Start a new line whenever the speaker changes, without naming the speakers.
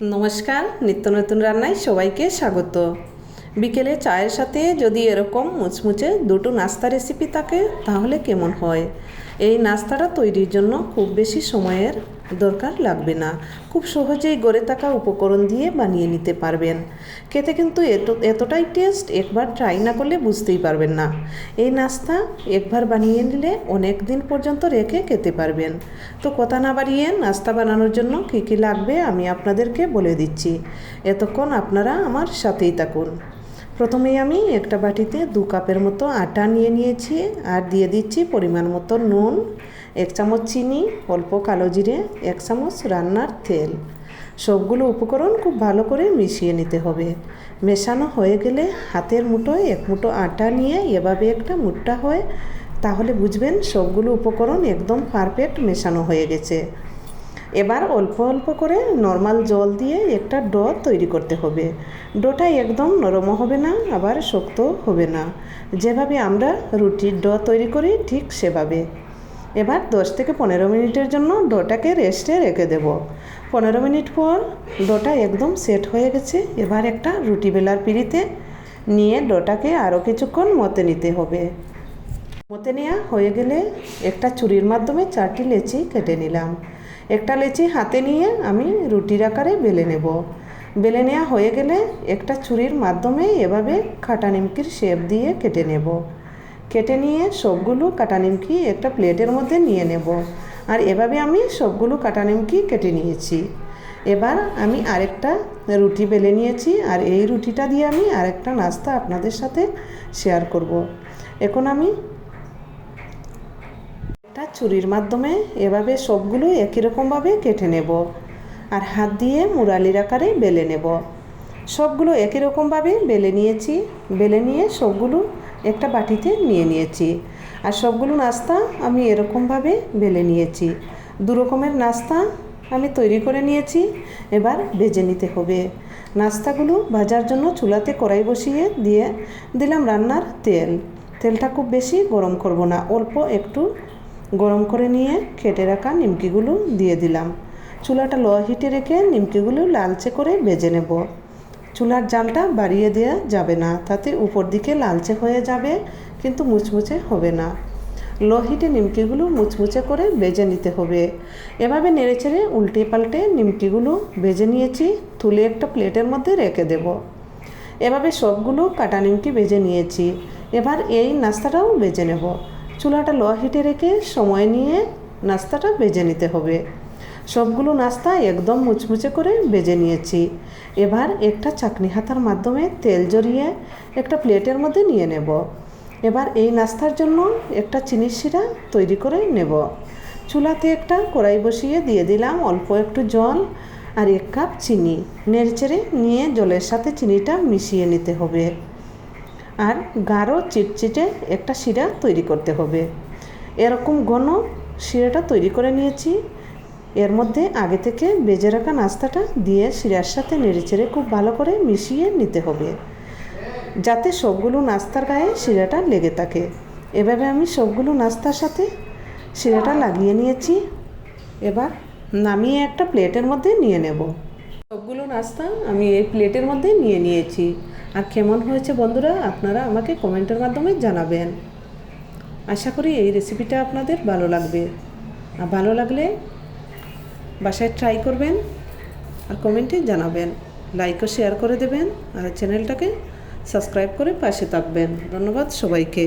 নমস্কার, নিত্য নতুন রান্নায় সবাইকে স্বাগত। বিকেলে চায়ের সাথে যদি এরকম মুচমুচে দুটো নাস্তা রেসিপি থাকে, তাহলে কেমন হয়? এই নাস্তাটা তৈরির জন্য খুব বেশি সময়ের দরকার লাগবে না। খুব সহজেই গড়ে থাকা উপকরণ দিয়ে বানিয়ে নিতে পারবেন। খেতে কিন্তু এত, এতটাই টেস্ট একবার ট্রাই না করলে বুঝতেই পারবেন না। এই নাস্তা একবার বানিয়ে নিলে অনেক দিন পর্যন্ত রেখে খেতে পারবেন। তো কথা না বাড়িয়ে নাস্তা বানানোর জন্য কী কী লাগবে আমি আপনাদেরকে বলে দিচ্ছি। এতক্ষণ আপনারা আমার সাথেই থাকুন। প্রথমেই আমি একটা বাটিতে দু কাপের মতো আটা নিয়ে নিয়েছি আর দিয়ে দিচ্ছি পরিমাণ মতো নুন এক চামচ চিনি, অল্প কালো জিরে, এক চামচ রান্নার তেল। সবগুলো উপকরণ খুব ভালো করে মিশিয়ে নিতে হবে। মেশানো হয়ে গেলে হাতের মুঠোয় এক মুঠো আটা নিয়ে এভাবে একটা মুঠটা হয়, তাহলে বুঝবেন সবগুলো উপকরণ একদম পারফেক্ট মেশানো হয়ে গেছে। এবার অল্প অল্প করে নর্মাল জল দিয়ে একটা ডো তৈরি করতে হবে। ডোটা একদম নরমও হবে না, আবার শক্ত হবে না। যেভাবে আমরা রুটির ডো তৈরি করি ঠিক সেভাবে। এবার দশ থেকে পনেরো মিনিটের জন্য ডোটাকে রেস্টে রেখে দেব। পনেরো মিনিট পর ডোটা একদম সেট হয়ে গেছে। এবার একটা রুটি বেলার পিড়িতে নিয়ে ডোটাকে আরও কিছুক্ষণ মতে নিতে হবে। মতে নেওয়া হয়ে গেলে একটা চুরির মাধ্যমে চারটি লেচি কেটে নিলাম। একটা লেচি হাতে নিয়ে আমি রুটির আকারে বেলে নেব। বেলে নেওয়া হয়ে গেলে একটা ছুরির মাধ্যমে এভাবে খাটা নিমকির শেপ দিয়ে কেটে নেব। কেটে নিয়ে সবগুলো কাটা নিমকি একটা প্লেটের মধ্যে নিয়ে নেব। আর এভাবে আমি সবগুলো কাটা নিমকি কেটে নিয়েছি। এবার আমি আরেকটা রুটি বেলে নিয়েছি আর এই রুটিটা দিয়ে আমি আরেকটা নাস্তা আপনাদের সাথে শেয়ার করব। এখন আমি একটা ছুরির মাধ্যমে এভাবে সবগুলো একই রকমভাবে কেটে নেব। আর হাত দিয়ে মুরালির আকারে বেলে নেব। সবগুলো একই রকমভাবে বেলে নিয়েছি। বেলে নিয়ে সবগুলো একটা বাটিতে নিয়ে নিয়েছি। আর সবগুলো নাস্তা আমি এরকমভাবে বেলে নিয়েছি। দু রকমের নাস্তা আমি তৈরি করে নিয়েছি। এবার ভেজে নিতে হবে। নাস্তাগুলো ভাজার জন্য চুলাতে কড়াই বসিয়ে দিয়ে দিলাম রান্নার তেল। তেলটা খুব বেশি গরম করব না, অল্প একটু গরম করে নিয়ে কেটে রাখা নিমকিগুলো দিয়ে দিলাম। চুলাটা লো হিটে রেখে নিমকিগুলো লালচে করে ভেজে নেব। চুলার জালটা বাড়িয়ে দেওয়া যাবে না। তাতে উপর দিকে লালচে হয়ে যাবে, কিন্তু মুচমুচে হবে না। লো হিটে নিমকিগুলো মুচমুচে করে বেজে নিতে হবে। এভাবে নেড়েচেড়ে উল্টে পাল্টে নিমকিগুলো বেজে নিয়েছি, তুলে একটা প্লেটের মধ্যে রেখে দেব। এভাবে সবগুলো কাটা নিমকি বেজে নিয়েছি। এবার এই নাস্তাটাও বেজে নেব। চুলাটা লো হিটে রেখে সময় নিয়ে নাস্তাটা বেজে নিতে হবে। সবগুলো নাস্তা একদম মুচমুচে করে বেজে নিয়েছি। এবার একটা চাকনি হাতার মাধ্যমে তেল জড়িয়ে একটা প্লেটের মধ্যে নিয়ে নেব। এবার এই নাস্তার জন্য একটা চিনির শিরা তৈরি করে নেব। চুলাতে একটা কড়াই বসিয়ে দিয়ে দিলাম অল্প একটু জল আর এক কাপ চিনি। নেড়েচেড়ে নিয়ে জলের সাথে চিনিটা মিশিয়ে নিতে হবে। আর গাঢ় চিটচিটে একটা শিরা তৈরি করতে হবে। এরকম ঘন শিরাটা তৈরি করে নিয়েছি। এর মধ্যে আগে থেকে বেজে রাখা নাস্তাটা দিয়ে শিরার সাথে নেড়েচেড়ে খুব ভালো করে মিশিয়ে নিতে হবে, যাতে সবগুলো নাস্তার গায়ে শিরাটা লেগে থাকে। এভাবে আমি সবগুলো নাস্তার সাথে শিরাটা লাগিয়ে নিয়েছি। এবার নামিয়ে একটা প্লেটের মধ্যে নিয়ে নেব। সবগুলো নাস্তা আমি এই প্লেটের মধ্যে নিয়ে নিয়েছি। আর কেমন হয়েছে বন্ধুরা, আপনারা আমাকে কমেন্টের মাধ্যমে জানাবেন। আশা করি এই রেসিপিটা আপনাদের ভালো লাগবে। আর ভালো লাগলে বাসায় ট্রাই করবেন আর কমেন্টে জানাবেন। লাইকও শেয়ার করে দেবেন আর চ্যানেলটাকে সাবস্ক্রাইব করে পাশে থাকবেন। ধন্যবাদ সবাইকে।